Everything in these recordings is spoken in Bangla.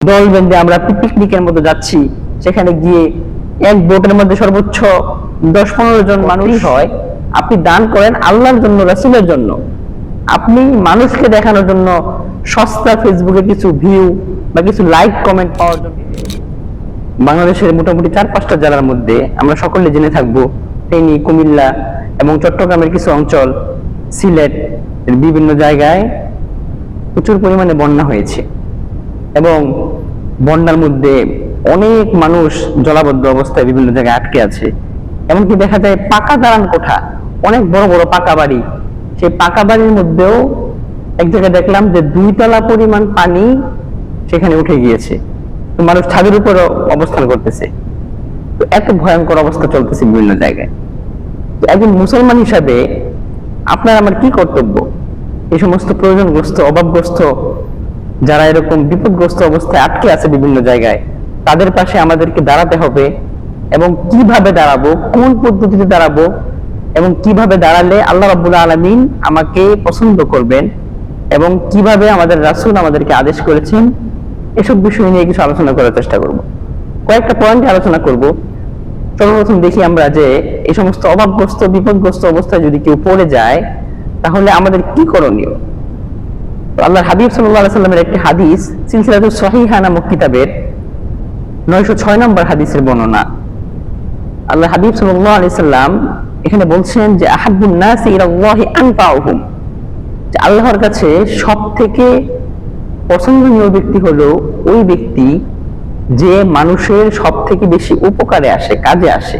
দল বেঁধে আমরা পিকনিকের মতো যাচ্ছি। সেখানে গিয়ে এক বোটের মধ্যে সর্বোচ্চ দশ পনেরো জন মানুষ হয়। আপনি দান করেন আল্লাহর জন্য রাসুলের জন্য। আপনি মানুষকে দেখানোর জন্য সস্তা ফেসবুকে কিছু ভিউ বা কিছু লাইক কমেন্ট পাওয়ার জন্য। বাংলাদেশের মোটামুটি চার পাঁচটা জেলার মধ্যে আমরা সকলে জেনে থাকব। ফেনী কুমিল্লা এবং চট্টগ্রামের কিছু অঞ্চল সিলেট বিভিন্ন জায়গায় প্রচুর পরিমাণে বন্যা হয়েছে। এবং বন্যার মধ্যে অনেক মানুষ জলাবদ্ধ অবস্থায় বিভিন্ন জায়গায় আটকে আছে। এমনকি দেখা যায় পাকা দালান কোঠা, অনেক বড় বড় পাকা বাড়ি। সেই পাকা বাড়ির মধ্যেও এক জায়গায় দেখলাম যে দুই তলা পরিমাণ পানি সেখানে উঠে গিয়েছে। তো মানুষ ছাদের উপরও অবস্থান করতেছে। তো এত ভয়ঙ্কর অবস্থা চলতেছে বিভিন্ন জায়গায়। তো একজন মুসলমান হিসাবে আপনার আমার কি কর্তব্য? এই সমস্ত প্রয়োজনগ্রস্ত, অভাবগ্রস্ত যারা এরকম বিপদগ্রস্ত অবস্থায় আটকে আছে বিভিন্ন জায়গায়, তাদের পাশে আমাদেরকে দাঁড়াতে হবে এবং কীভাবে দাঁড়াবো, কোন পদ্ধতিতে দাঁড়াবো এবং কীভাবে দাঁড়ালে আল্লাহ রাব্বুল আলামিন আমাকে পছন্দ করবেন এবং কীভাবে আমাদের রাসূল আমাদেরকে আদেশ করেছেন, এসব বিষয় নিয়ে কিছু আলোচনা করার চেষ্টা করব। কয়েকটা পয়েন্টে আলোচনা করব। সর্বপ্রথম দেখি আমরা যে এই সমস্ত অভাবগ্রস্ত, বিপদগ্রস্ত অবস্থায় যদি কেউ পড়ে যায়, তাহলে আমাদের কি করণীয়? আল্লাহর হাবিব সাল্লাল্লাহু সাল্লামের একটি হাদিস, সিলসিলাতুস সহিহা নামক কিতাবের 906 নম্বর হাদিসের বর্ণনা। আল্লাহ হাবিব সাল্লাল্লাহু আলাইহি সাল্লাম এখানে বলছেন যে, আহাব্বুন নাসি যে আল্লাহর কাছে সবথেকে পছন্দনীয় ব্যক্তি হলো ওই ব্যক্তি যে মানুষের সব থেকে বেশি উপকারে আসে, কাজে আসে।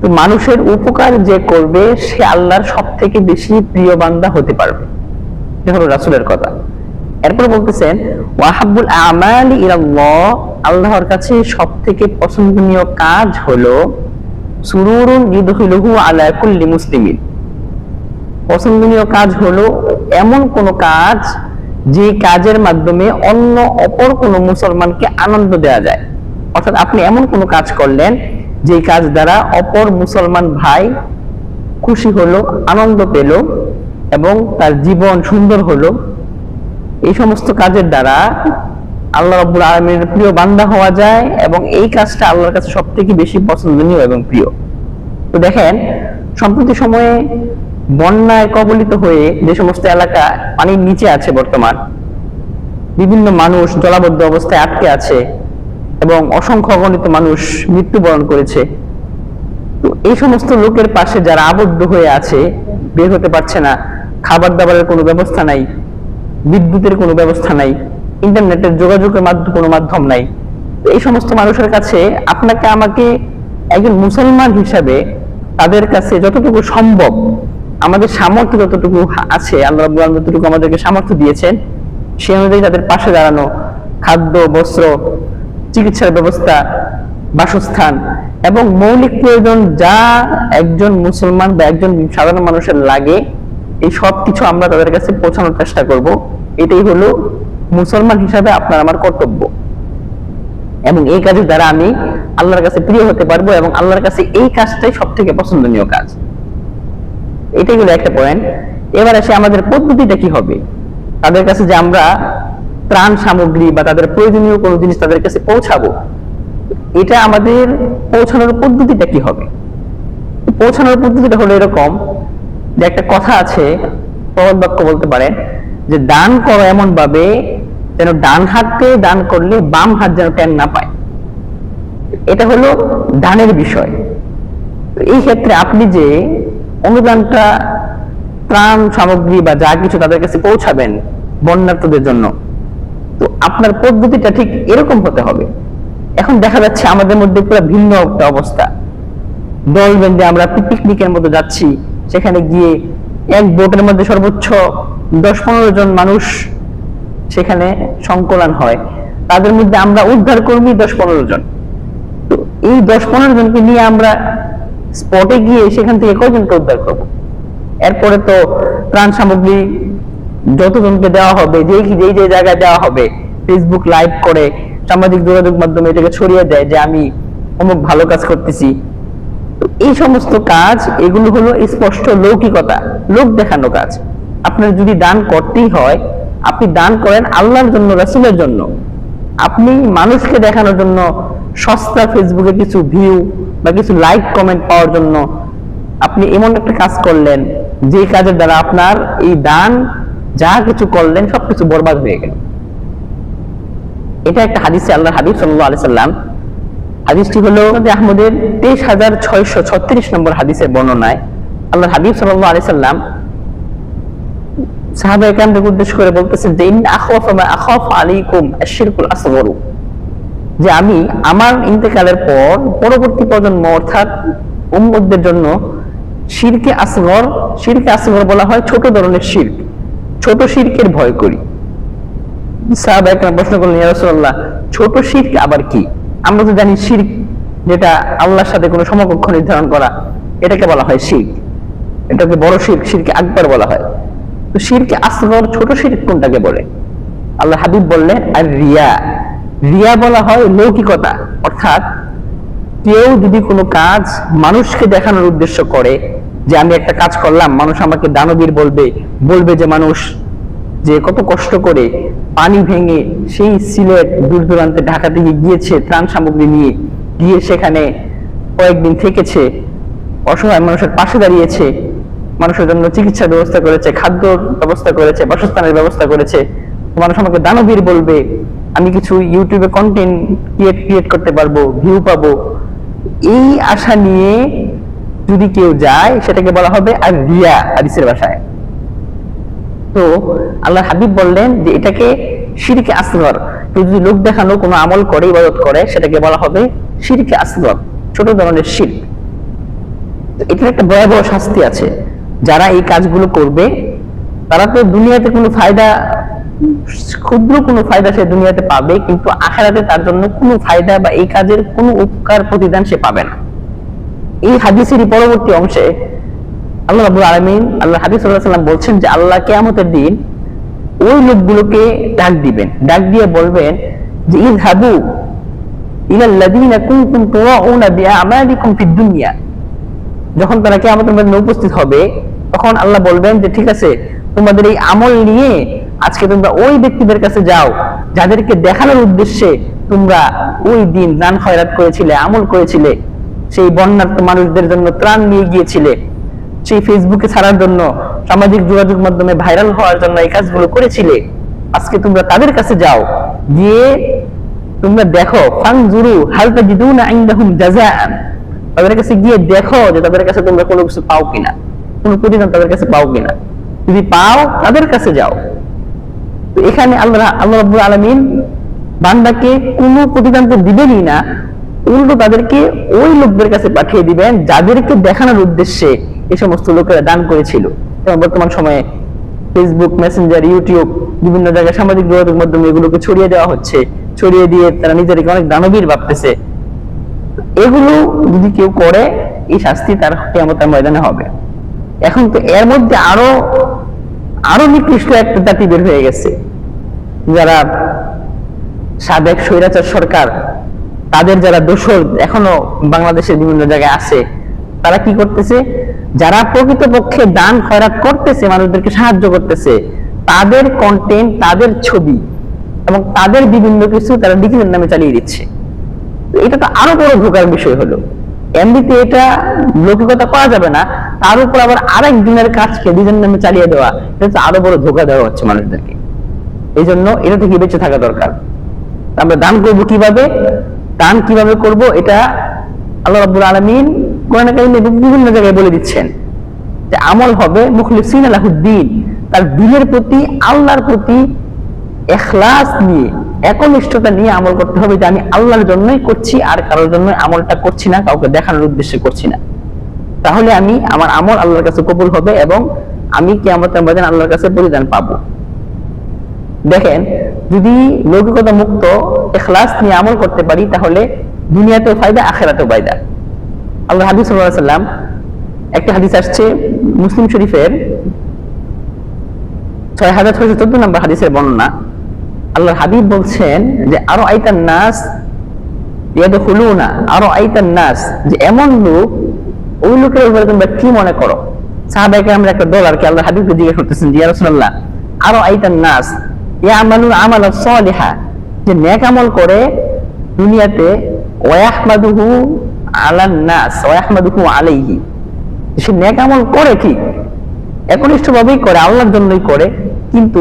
তো মানুষের উপকার যে করবে, সে আল্লাহর সব থেকে বেশি প্রিয় বান্দা হতে পারবে। এটা হলো রাসূলের কথা। এরপর বলতেছেন ওয়াহাবুল আমালি ইলাল্লাহ আল্লাহর কাছে সব থেকে পছন্দনীয় কাজ হলো, সুরুরুন আলা কুল্লি মুসলিমিন। পছন্দনীয় কাজ হলো, এমন কোন কাজ যে কাজের মাধ্যমে অন্য অপর কোনো মুসলমানকে আনন্দ দেওয়া যায়। অর্থাৎ আপনি এমন কোনো কাজ করলেন যে কাজ দ্বারা অপর মুসলমান ভাই খুশি হলো, আনন্দ পেল এবং তার জীবন সুন্দর হলো। এই সমস্ত কাজের দ্বারা আল্লাহ রাব্বুল আলামিনের প্রিয় বান্দা হওয়া যায় এবং এই কাজটা আল্লাহর কাছে সব থেকে বেশি পছন্দনীয় এবং প্রিয়। তো দেখেন, সম্প্রতি সময়ে বন্যায় কবলিত হয়ে যে সমস্ত এলাকা পানির নিচে আছে বর্তমান, বিভিন্ন মানুষ জলাবদ্ধ অবস্থায় আটকে আছে এবং অসংখ্য অগণিত মানুষ মৃত্যুবরণ করেছে। তো এই সমস্ত লোকের পাশে যারা আবদ্ধ হয়ে আছে, বের হতে পারছে না। খাবার দাবারের কোনো ব্যবস্থা নাই, বিদ্যুতের কোনো ব্যবস্থা নাই, ইন্টারনেটের যোগাযোগের মাধ্যম কোনো মাধ্যম নাই। এই সমস্ত মানুষের কাছে আপনাকে আমাকে একজন মুসলমান হিসাবে তাদের কাছে যতটুকু সম্ভব আমাদের সামর্থ্য যতটুকু আছে, আল্লাহ যতটুকু আমাদেরকে সামর্থ্য দিয়েছেন, সে অনুযায়ী তাদের পাশে দাঁড়ানো, খাদ্য, বস্ত্র, চিকিৎসার ব্যবস্থা, বাসস্থান এবং মৌলিক প্রয়োজন যা একজন মুসলমান বা একজন সাধারণ মানুষের লাগে এই সব কিছু আমরা তাদের কাছে পৌঁছানোর চেষ্টা করব। এটাই হলো মুসলমান হিসাবে আপনার আমার কর্তব্য। এবং এই কাজের দ্বারা আমি আল্লাহর কাছে প্রিয় হতে পারব এবং আল্লাহর কাছে এই কাজটাই সব থেকে পছন্দনীয় কাজ। এটাই হলো একটা পয়েন্ট এবার আসে আমাদের পদ্ধতিটা কি হবে? তাদের কাছে যে আমরা ত্রাণ সামগ্রী বা তাদের প্রয়োজনীয় কোনো জিনিস তাদের কাছে পৌঁছাবো, এটা আমাদের পৌঁছানোর পদ্ধতিটা কি হবে? পৌঁছানোর পদ্ধতিটা হলো এরকম যে একটা কথা আছে, প্রবাদ বাক্য বলতে পারেন যে দান করো এমন ভাবে যেন ডান হাতকে দান করলে বাম হাত যেন ট্যান না পায়। এটা হলো দানের বিষয়। এই ক্ষেত্রে আপনি যে অনুদানটা, ত্রাণ সামগ্রী বা যা কিছু তাদের কাছে পৌঁছাবেন বন্যার্থদের জন্য, তো আপনার পদ্ধতিটা ঠিক এরকম হতে হবে। এখন দেখা যাচ্ছে আমাদের মধ্যে পুরো ভিন্ন একটা অবস্থা। দল বেঁধে আমরা পিকনিকের মতো যাচ্ছি সেখানে গিয়ে এক বোটের মধ্যে সর্বোচ্চ দশ পনেরো জন মানুষ সেখানে সংকলন হয়। তাদের মধ্যে আমরা উদ্ধার কর্মী দশ পনেরো জন। তো এই দশ পনেরো জনকে নিয়ে আমরা স্পটে গিয়ে সেখান থেকে কয়জনকে উদ্ধার করব? এরপরে তো ত্রাণ সামগ্রী যতজনকে দেওয়া হবে যেই যে জায়গায় দেওয়া হবে ফেসবুক লাইভ করে সামাজিক যোগাযোগ মাধ্যমে এটাকে ছড়িয়ে দেয় যে আমি অমুক ভালো কাজ করতেছি। এই সমস্ত কাজ, এগুলো হলো স্পষ্ট লৌকিকতা, লোক দেখানো কাজ। আপনার যদি দান করতেই হয়, আপনি দান করেন আল্লাহর জন্য, রাসূলের জন্য। আপনি মানুষকে দেখানোর জন্য, সস্তা ফেসবুকে কিছু ভিউ বা কিছু লাইক কমেন্ট পাওয়ার জন্য আপনি এমন একটা কাজ করলেন, যে কাজের দ্বারা আপনার এই দান, যা কিছু করলেন, সবকিছু বরবাদ হয়ে গেল। এটা একটা হাদিসে আল্লাহ হাবিব সাল্লাহ আলি সাল্লাম হাদিসটি হলো আহমদের তেইশ হাজার ছয়শো ছত্রিশ নম্বর হাদিসের বর্ণনায়। আল্লাহ হাবিব সাল্লাহ আলি সাল্লাম সাহাবা উদ্দেশ্য করে যে আখাফ আখাফ আশিরকুল যে আমি আমার ইন্তেকালের পর পরবর্তী প্রজন্ম অর্থাৎ উম্মতদের জন্য শিরকে আসগর শিরকে আসগর বলা হয় ছোট ধরনের শিরক ছোট শিরকের ভয় করি। সাহাবা একরাম প্রশ্ন করলেন, ইয়া রাসূলুল্লাহ, ছোট শিরক আবার কি? আমরা তো জানি শিরক, যেটা আল্লাহর সাথে কোনো সমকক্ষ নির্ধারণ করা, এটাকে বলা হয় শিরক। এটাকে বড় শিরক, শিরকে আকবর বলা হয়। তো শিরকে আসগর, ছোট শিরক কোনটাকে বলে? আল্লাহ হাবিব বললেন, আর রিয়া। রিয়া বলা হয় লৌকিকতা, অর্থাৎ কেউ যদি কোনো কাজ মানুষকে দেখানোর উদ্দেশ্য করে, যে আমি একটা কাজ করলাম, মানুষ আমাকে দানবীর বলবে বলবে যে মানুষ যে কত কষ্ট করে পানি ভেঙে সেই সিলেট দূর দূরান্তে ঢাকা থেকে গিয়েছে ত্রাণ সামগ্রী নিয়ে, গিয়ে সেখানে কয়েকদিন থেকেছে, অসহায় মানুষের পাশে দাঁড়িয়েছে, মানুষের জন্য চিকিৎসার ব্যবস্থা করেছে খাদ্য ব্যবস্থা করেছে, বাসস্থানের ব্যবস্থা করেছে। মানুষ আমাকে দানবীর বলবে, আমি কিছু ইউটিউবে কন্টেন্ট ক্রিয়েট ক্রিয়েট করতে পারব ভিউ পাবো। এই আশা নিয়ে যদি কেউ যায়, সেটাকে বলা হবে আর রিয়া হাদিসের ভাষায় তো আল্লাহ হাবিব বললেন যে এটাকে শিরকে আসগর। কেউ যদি লোক দেখানো, কোনো আমল করে, ইবাদত করে, সেটাকে বলা হবে শিরকে আসগর, ছোট ধরনের শির। এটার একটা ভয়াবহ শাস্তি আছে। যারা এই কাজগুলো করবে, তারা তো দুনিয়াতে কোনো ফায়দা, ক্ষুদ্র কোনো ফায়দা সে দুনিয়াতে পাবে, কিন্তু আখেরাতে তার জন্য কোনো ফায়দা বা এই কাজের কোনো উপকার, প্রতিদান সে পাবে না। এই হাদিসেরই পরবর্তী অংশে আল্লাহ রাব্বুল আলামিন, আল্লাহ আলাইহি সাল্লাম বলছেন যে আল্লাহ কিয়ামতের দিন ওই লোকগুলোকে ডাক দিবেন। ডাক দিয়ে বলবেন যে ফিদ দুনিয়া। যখন তারা কিয়ামতের মধ্যে উপস্থিত হবে, তখন আল্লাহ বলবেন যে, ঠিক আছে, তোমাদের এই আমল নিয়ে আজকে তোমরা ওই ব্যক্তিদের কাছে যাও, যাদেরকে দেখানোর উদ্দেশ্যে তোমরা ওই দিন দান খয়রাত করেছিলে, আমল করেছিলে। সেই বন্যার্থ মানুষদের জন্য ত্রাণ নিয়ে গিয়েছিলে। সেই ফেসবুকে ছাড়ার জন্য সামাজিক যোগাযোগ মাধ্যমে ভাইরাল হওয়ার জন্য এই কাজগুলো করেছিলে। আজকে তোমরা তাদের কাছে যাও। গিয়ে তোমরা দেখো, ফানজুরু হাল তাজিদুনা ইনদাহুম জাযাআন। তাদের কাছে গিয়ে দেখো যে তাদের কাছে তোমরা কোনো কিছু পাও কিনা। কোনো প্রতিদান তাদের কাছে পাও কিনা। যদি পাও, তাদের কাছে যাও। তো এখানে আল্লাহ আল্লাহ রাব্বুল আলামিন বান্দাকে কোনো প্রতিদান তো দিবেনই না, উল্টো তাদেরকে ওই লোকদের কাছে পাঠিয়ে দিবেন যাদেরকে দেখানোর উদ্দেশ্যে। এই সমস্ত লোকেরা দান করেছিল। এবং বর্তমান সময়ে ফেসবুক মেসেঞ্জার ইউটিউব বিভিন্ন জায়গায় সামাজিক যোগাযোগ মাধ্যমে এগুলোকে ছড়িয়ে দেওয়া হচ্ছে। ছড়িয়ে দিয়ে তারা নিজেদেরকে অনেক দানবীর ভাবতেছে। এগুলো যদি কেউ করে, এই শাস্তি তার কেমতার ময়দানে হবে। এখন তো এর মধ্যে আরও আরও নিকৃষ্ট একটা জাতি বের হয়ে গেছে। যারা সাবেক স্বৈরাচার সরকার, তাদের যারা দোষর এখনও বাংলাদেশের বিভিন্ন জায়গায় আছে, তারা কি করতেছে? যারা প্রকৃতপক্ষে দান খয়রাত করতেছে, মানুষদেরকে সাহায্য করতেছে, তাদের কন্টেন্ট তাদের ছবি এবং তাদের বিভিন্ন কিছু তারা ডিজিটাল নামে চালিয়ে দিচ্ছে। এটা তো আরও বড় ধোকার বিষয় হলো। এমনিতে এটা লৌকিকতা করা যাবে না, তার উপর আবার আরেক দিনের কাজকে ডিজাইন নামে চালিয়ে দেওয়া, এটা তো আরও বড় ধোকা দেওয়া হচ্ছে মানুষদেরকে। এই জন্য এটা থেকে বেঁচে থাকা দরকার। আমরা দান করব কীভাবে, দান কীভাবে করব, এটা আল্লাহ রাব্বুল আলামিন বিভিন্ন জায়গায় বলে দিচ্ছেন যে আমল হবে মুখলিসিন আলাহুদ্দিন তার দিনের প্রতি, আল্লাহর প্রতি এখলাস নিয়ে, একনিষ্ঠতা নিয়ে আমল করতে হবে যে আমি আল্লাহর জন্যই করছি আর কারোর জন্য আমলটা করছি না, কাউকে দেখানোর উদ্দেশ্যে করছি না। তাহলে আমি আমার আমল আল্লাহর কাছে কবুল হবে এবং আমি কিয়ামতের ময়দানে আল্লাহর কাছে পরিধান পাবো। দেখেন, যদি লৌকিকতা মুক্ত এখলাস নিয়ে আমল করতে পারি তাহলে দুনিয়াতেও ফায়দা, আখেরাতেও ফায়দা। আল্লাহ সাল্লাল্লাহু সাল্লাম, একটা হাদিস আসছে মুসলিম শরীফের ছয় হাজার ছয়শো চোদ্দ নম্বর হাদিসের বর্ণনা। আল্লাহ হাবিব বলছেন যে আরও আইতান নাস ইয়াদ না আরও আইতান নাস, যে এমন লোক, ওই লোকের উপরে তোমরা কি মনে করো? সাহাবাইকে আমরা একটা দল আর কি আল্লাহ হাবিবকে জিজ্ঞেস করতেছেন জিয়া রসুল্লাহ আরও আইতান নাস ইয়ামালুন আমালা সালিহা, যে নেক আমল করে দুনিয়াতে, ওয়াহমাদুহু আলান নাস আলাইহি। সে নেক আমল করে ঠিক একনিষ্ঠ ভাবেই করে, আল্লাহর জন্যই করে, কিন্তু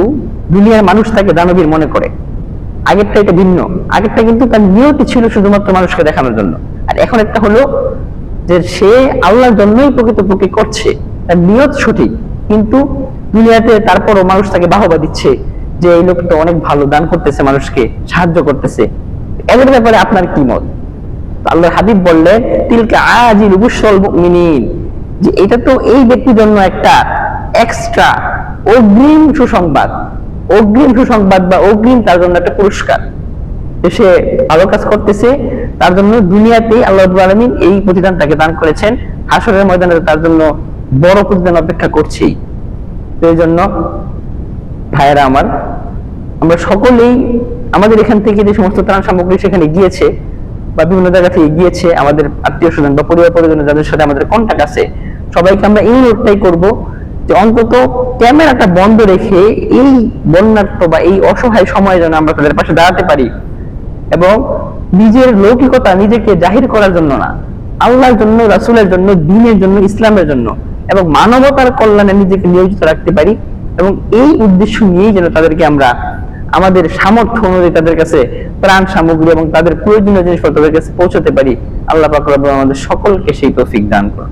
দুনিয়ার মানুষ তাকে দানবীর মনে করে। আগেরটা এটা ভিন্ন। আগেরটা কিন্তু তার নিয়তি ছিল শুধুমাত্র মানুষকে দেখানোর জন্য। আর এখন একটা হলো যে সে আল্লাহর জন্যই প্রকৃতপক্ষে করছে, তার নিয়ত সঠিক, কিন্তু দুনিয়াতে তারপরও মানুষ তাকে বাহবা দিচ্ছে যে এই লোকটা অনেক ভালো, দান করতেছে মানুষকে, সাহায্য করতেছে। এদের ব্যাপারে আপনার কি মত? আল্লাহ হাবিব বললেন তিলকে আজিল বুশল মুমিনিন। যে এটা তো এই ব্যক্তির জন্য একটা এক্সট্রা অগ্রিম সুসংবাদ। অগ্রিম সুসংবাদ বা অগ্রিম তার জন্য একটা পুরস্কার। সে ভালো কাজ করতেছে, তার জন্য দুনিয়াতেই আল্লাহ আলামিন এই প্রতিদান তাকে দান করেছেন। হাসরের ময়দানে তার জন্য বড় প্রতিদান অপেক্ষা করছেই তো এই জন্য ভাইয়েরা আমার, আমরা সকলেই আমাদের এখান থেকে যে সমস্ত ত্রাণ সামগ্রী সেখানে গিয়েছে বা বিভিন্ন জায়গা থেকে গিয়েছে আমাদের আত্মীয় স্বজন বা পরিবার পরিজন যাদের সাথে আমাদের কন্টাক্ট আছে, সবাইকে আমরা এই নোটটাই করব যে অন্তত ক্যামেরাটা বন্ধ রেখে এই বন্যার্থ বা এই অসহায় সময়ে যেন আমরা তাদের পাশে দাঁড়াতে পারি এবং নিজের লৌকিকতা নিজেকে জাহির করার জন্য না, আল্লাহর জন্য, রাসূলের জন্য, দিনের জন্য, ইসলামের জন্য এবং মানবতার কল্যাণে নিজেকে নিয়োজিত রাখতে পারি এবং এই উদ্দেশ্য নিয়েই যেন তাদেরকে আমরা আমাদের সামর্থ্য অনুযায়ী তাদের কাছে প্রাণ সামগ্রী এবং তাদের প্রয়োজনীয় জিনিসপত্র তাদের কাছে পৌঁছাতে পারি। আল্লাহ পাক আমাদের সকলকে সেই তৌফিক দান করুন।